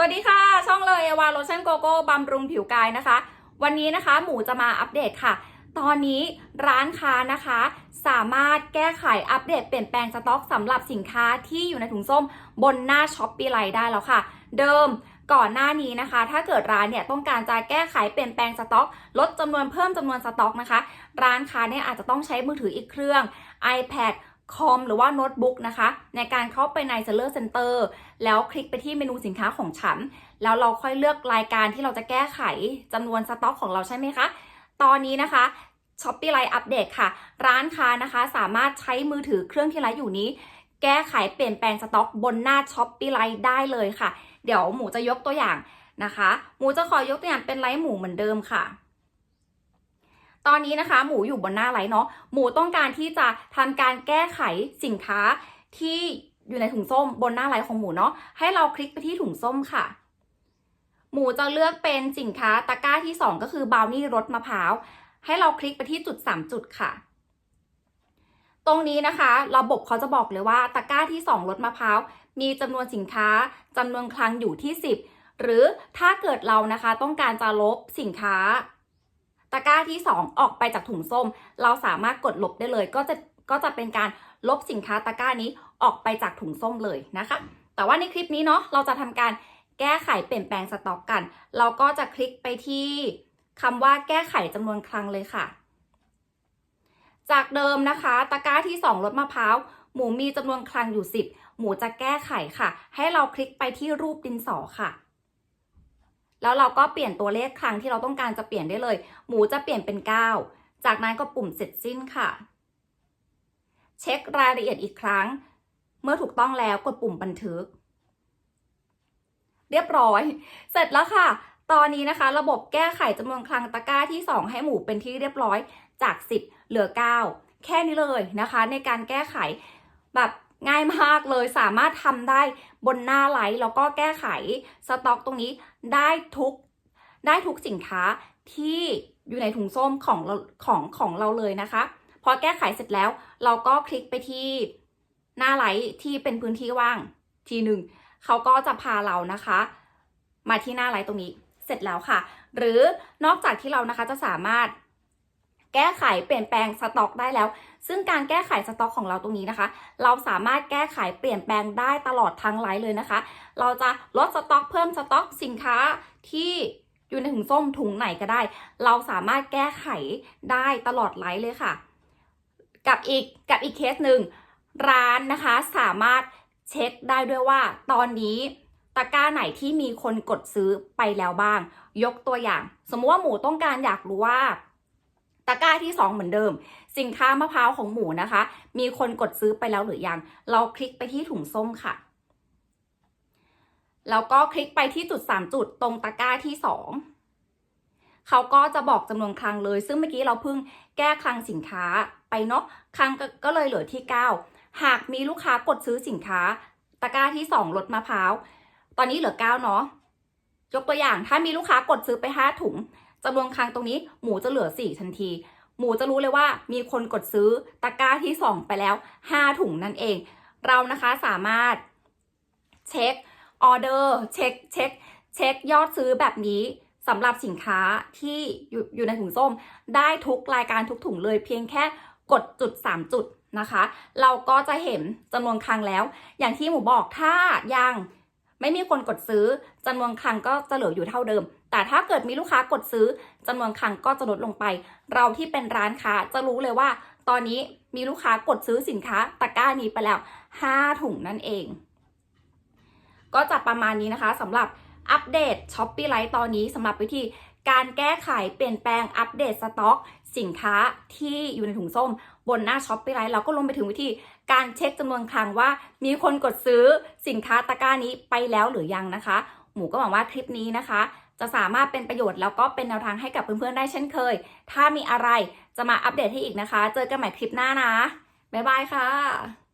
สวัสดีค่ะ ช่องเลยเอวาโลชั่นโกโก้บำรุงผิวกายนะคะ วันนี้นะคะหมูจะมาอัปเดตค่ะ ตอนนี้ร้านค้านะคะ สามารถแก้ไขอัปเดตเปลี่ยนแปลงสต็อกสำหรับสินค้าที่อยู่ในถุงส้มบนหน้าช้อปปี้ไลได้แล้วค่ะ เดิมก่อนหน้านี้นะคะ ถ้าเกิดร้านเนี่ยต้องการจะแก้ไขเปลี่ยนแปลงสต็อก ลดจำนวนเพิ่มจำนวนสต็อกนะคะ ร้านค้าเนี่ยอาจจะต้องใช้มือถืออีกเครื่อง iPad คอมหรือว่าโน้ตบุ๊กนะคะ ในการเข้าไปใน Seller Center แล้วคลิกไปที่เมนูสินค้าของฉัน แล้วเราค่อยเลือกรายการที่เราจะแก้ไขจำนวนสต็อกของเราใช่ไหมคะ ตอนนี้นะคะช้อปปี้ไลน์อัปเดตค่ะ ร้านค้านะคะสามารถใช้มือถือเครื่องที่ไลฟ์อยู่นี้ แก้ไขเปลี่ยนแปลงสต็อกบนหน้าช้อปปี้ไลน์ได้เลยค่ะ เดี๋ยวหมูจะยกตัวอย่างนะคะ หมูจะขอยกตัวอย่างเป็นไลฟ์หมูเหมือนเดิมค่ะ ตอนนี้นะคะหมูอยู่บนหน้าไลฟ์เนาะหมูต้องการที่จะทำการแก้ไขสินค้าที่อยู่ในถุงส้มบนหน้าไลฟ์ของหมูเนาะให้เราคลิกไปที่ถุงส้มค่ะ หมูจะเลือกเป็นสินค้าตะกร้าที่ 2 ก็คือบราวนี่รสมะพร้าวให้เราคลิกไปที่จุด 3 จุดค่ะ ตรงนี้นะคะ ระบบเขาจะบอกเลยว่าตะกร้าที่ 2รสมะพร้าวมีจำนวนสินค้าจำนวนคลังอยู่ที่ 10 หรือถ้าเกิดเรานะคะต้องการจะลบสินค้า ตะกร้าที่ 2 ออกไปจากถุงส้ม เราสามารถกดลบได้เลย ก็จะก็จะเป็นการลบสินค้าตะกร้านี้ออกไปจากถุงส้มเลยนะคะ แต่ว่าในคลิปนี้เนาะเราจะทำการแก้ไขเปลี่ยนแปลงสต็อกกัน เราก็จะคลิกไปที่คำว่าแก้ไขจำนวนครั้งเลยค่ะ จากเดิมนะคะ ตะกร้าที่2รสมะพร้าวหมูมีจำนวนครั้งอยู่ 10 หมูจะแก้ไขค่ะ ให้เราคลิกไปที่รูปดินสอค่ะ แล้วเราก็เปลี่ยนตัวเลขครั้งที่เราต้องการจะเปลี่ยนได้เลย หมูจะเปลี่ยนเป็น 9 จากนั้นก็ปุ่มเสร็จสิ้นค่ะ เช็ครายละเอียดอีกครั้ง เมื่อถูกต้องแล้วกดปุ่มบันทึก เรียบร้อย เสร็จแล้วค่ะ ตอนนี้นะคะ ระบบแก้ไขจำนวนครั้งตะกร้าที่ 2 ให้หมูเป็นที่เรียบร้อยจาก 10 เหลือ 9 แค่นี้เลยนะคะ ในการแก้ไขแบบง่ายมากเลยสามารถทำได้บนหน้าไลฟ์แล้วก็แก้ไขสต็อกตรงนี้ ได้ทุกได้ทุกสินค้าที่อยู่ในถุงส้มของเราของของเราเลยนะคะ พอแก้ไขเสร็จแล้วเราก็คลิกไปที่หน้าไลท์ที่เป็นพื้นที่ว่างทีหนึ่งเขาก็จะพาเรานะคะ มาที่หน้าไลท์ตรงนี้เสร็จแล้วค่ะ หรือนอกจากที่เรานะคะจะสามารถ แก้ไขเปลี่ยนแปลงสต็อกได้แล้ว ซึ่งการแก้ไขสต็อกของเราตรงนี้นะคะ เราสามารถแก้ไขเปลี่ยนแปลงได้ตลอดทั้งไลฟ์เลยนะคะ เราจะลดสต็อกเพิ่มสต็อกสินค้าที่อยู่ในถุงส้มถุงไหนก็ได้ เราสามารถแก้ไขได้ตลอดไลฟ์เลยค่ะ กับอีกกับอีกเคสหนึ่งร้านนะคะสามารถเช็คได้ด้วยว่า ตอนนี้ตะกร้าไหนที่มีคนกดซื้อไปแล้วบ้าง ยกตัวอย่าง สมมติว่าหมูต้องการอยากรู้ว่า ตะกร้าที่ 2 เหมือนเดิม สินค้ามะพร้าวของหมูนะคะ มีคนกดซื้อไปแล้วหรือยัง เราคลิกไปที่ถุงส้มค่ะ แล้วก็คลิกไปที่จุด 3 จุดตรงตะกร้าที่ 2 เขาก็จะบอกจำนวนครั้งเลย ซึ่งเมื่อกี้เราเพิ่งแก้คลังสินค้าไปเนาะครั้งก็ก็เลยเหลือที่ 9 หากมีลูกค้ากดซื้อสินค้า ตะกร้าที่ 2ลดมะพร้าว ตอนนี้เหลือ 9 เนาะยกตัวอย่างถ้ามีลูกค้ากดซื้อไป 5 ถุง จำนวนครั้งตรงนี้หมูจะเหลือ 4 ทันที หมูจะรู้เลยว่ามีคนกดซื้อตะกร้าที่ 2 ไปแล้ว 5 ถุงนั่นเอง เรานะคะสามารถเช็คออเดอร์เช็คเช็คเช็คยอดซื้อแบบนี้สำหรับสินค้าที่อยู่อยู่ในถุงส้ม ได้ทุกรายการทุกถุงเลยเพียงแค่กดจุด 3 จุดนะคะ เราก็จะเห็นจำนวนครั้งแล้ว อย่างที่หมูบอกถ้ายัง ไม่มีคนกดซื้อจำนวนครั้งก็จะเหลืออยู่เท่าเดิม แต่ถ้าเกิดมีลูกค้ากดซื้อจำนวนครั้งก็จะลดลงไป เราที่เป็นร้านค้าจะรู้เลยว่า ตอนนี้มีลูกค้ากดซื้อสินค้าตะกร้านี้ไปแล้ว 5 ถุงนั่นเอง ก็จะประมาณนี้นะคะสำหรับอัปเดต s h อ p e e Lite ตอนนี้สำหรับวิธี การแก้ไขเปลี่ยนแปลงอัปเดตสต็อก สินค้าที่อยู่ในถุงส้ม บนหน้า s h อ p e e Lite เราก็ลงไปถึงวิธีการเช็คจำนวนครั้งว่า มีคนกดซื้อสินค้าตะกร้านี้ไปแล้วหรือยังนะคะ หมูก็หวังว่าคลิปนี้นะคะ จะสามารถเป็นประโยชน์แล้วก็เป็นแนวทางให้กับเพื่อนๆได้เช่นเคย ถ้ามีอะไรจะมาอัปเดตให้อีกนะคะ เจอกันใหม่คลิปหน้านะบ๊ายบายค่ะ